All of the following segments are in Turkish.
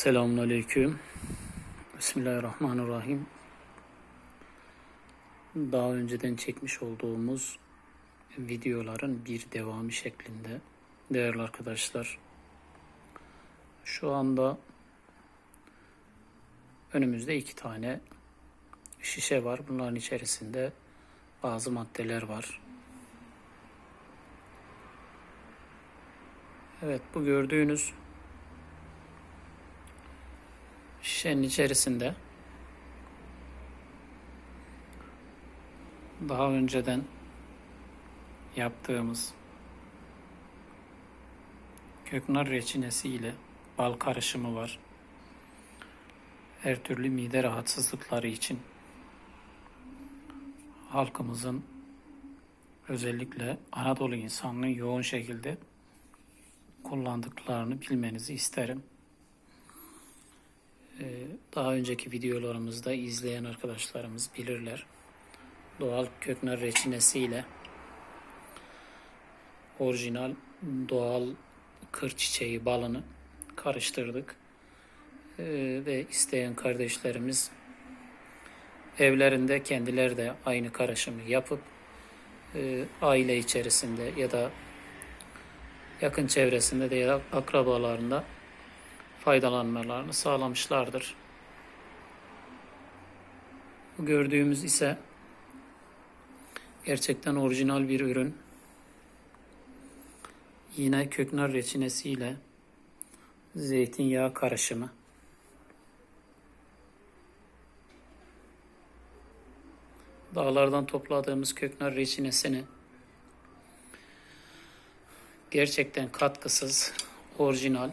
Selamünaleyküm. Bismillahirrahmanirrahim. Daha önceden çekmiş olduğumuz videoların bir devamı şeklinde değerli arkadaşlar. Şu anda önümüzde iki tane şişe var. Bunların içerisinde bazı maddeler var. Evet bu gördüğünüz şişenin içerisinde daha önceden yaptığımız köknar reçinesi ile bal karışımı var. Her türlü mide rahatsızlıkları için halkımızın özellikle Anadolu insanının yoğun şekilde kullandıklarını bilmenizi isterim. Daha önceki videolarımızda izleyen arkadaşlarımız bilirler. Doğal köknar reçinesiyle orijinal doğal kır çiçeği balını karıştırdık. Ee, Ve isteyen kardeşlerimiz evlerinde kendileri de aynı karışımı yapıp e, aile içerisinde ya da yakın çevresinde de ya da akrabalarında faydalanmalarını sağlamışlardır. Bu gördüğümüz ise gerçekten orijinal bir ürün. Yine köknar reçinesiyle zeytinyağı karışımı. Dağlardan topladığımız köknar reçinesini gerçekten katkısız, orijinal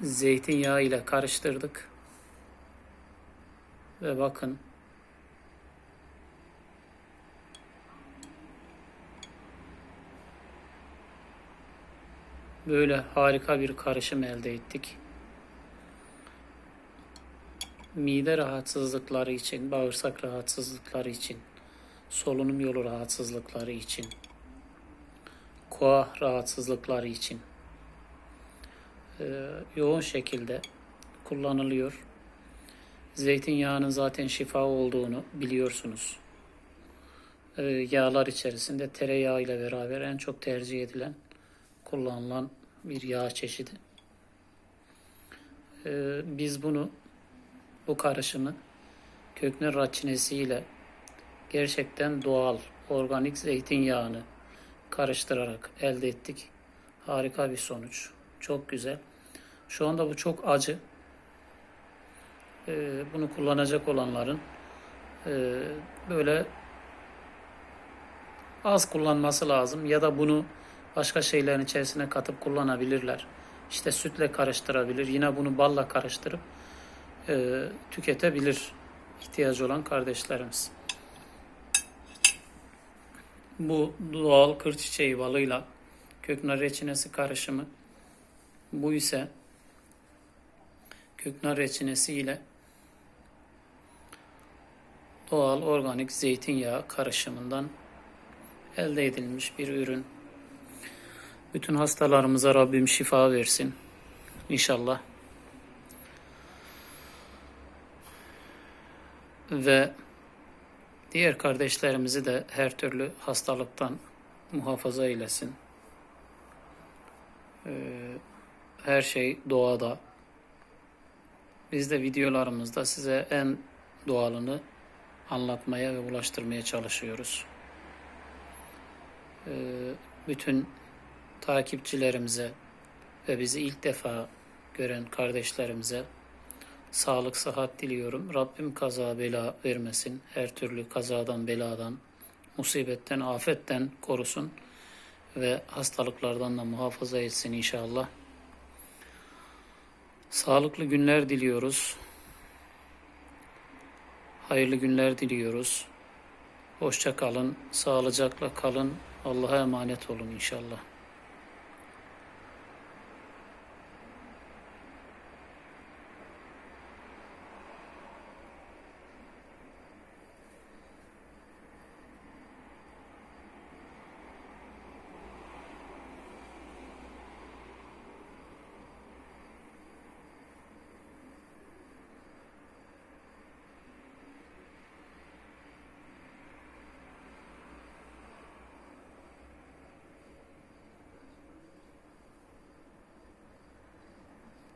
zeytinyağı ile karıştırdık. Ve bakın böyle harika bir karışım elde ettik. Mide rahatsızlıkları için, bağırsak rahatsızlıkları için, solunum yolu rahatsızlıkları için, koa rahatsızlıkları için e, yoğun şekilde kullanılıyor. Zeytinyağının zaten şifa olduğunu biliyorsunuz. E, yağlar içerisinde tereyağı ile beraber en çok tercih edilen, kullanılan bir yağ çeşidi. E, biz bunu, bu karışımı kökne raçinesi ile gerçekten doğal, organik zeytinyağını karıştırarak elde ettik. Harika bir sonuç. Çok güzel. Şu anda bu çok acı. Ee, bunu kullanacak olanların e, böyle az kullanması lazım ya da bunu başka şeylerin içerisine katıp kullanabilirler. İşte sütle karıştırabilir. Yine bunu balla karıştırıp e, tüketebilir ihtiyacı olan kardeşlerimiz. Bu doğal kır çiçeği balıyla köknar reçinesi karışımı bu ise köknar reçinesi ile doğal organik zeytinyağı karışımından elde edilmiş bir ürün. Bütün hastalarımıza Rabbim şifa versin. İnşallah. Ve diğer kardeşlerimizi de her türlü hastalıktan muhafaza eylesin. Ee, her şey doğada. Biz de videolarımızda size en doğalını anlatmaya ve ulaştırmaya çalışıyoruz. Ee, bütün takipçilerimize ve bizi ilk defa gören kardeşlerimize sağlık, sıhhat diliyorum. Rabbim kaza bela vermesin. Her türlü kazadan, beladan, musibetten, afetten korusun ve hastalıklardan da muhafaza etsin inşallah. Sağlıklı günler diliyoruz. Hayırlı günler diliyoruz. Hoşça kalın, sağlıcakla kalın. Allah'a emanet olun inşallah.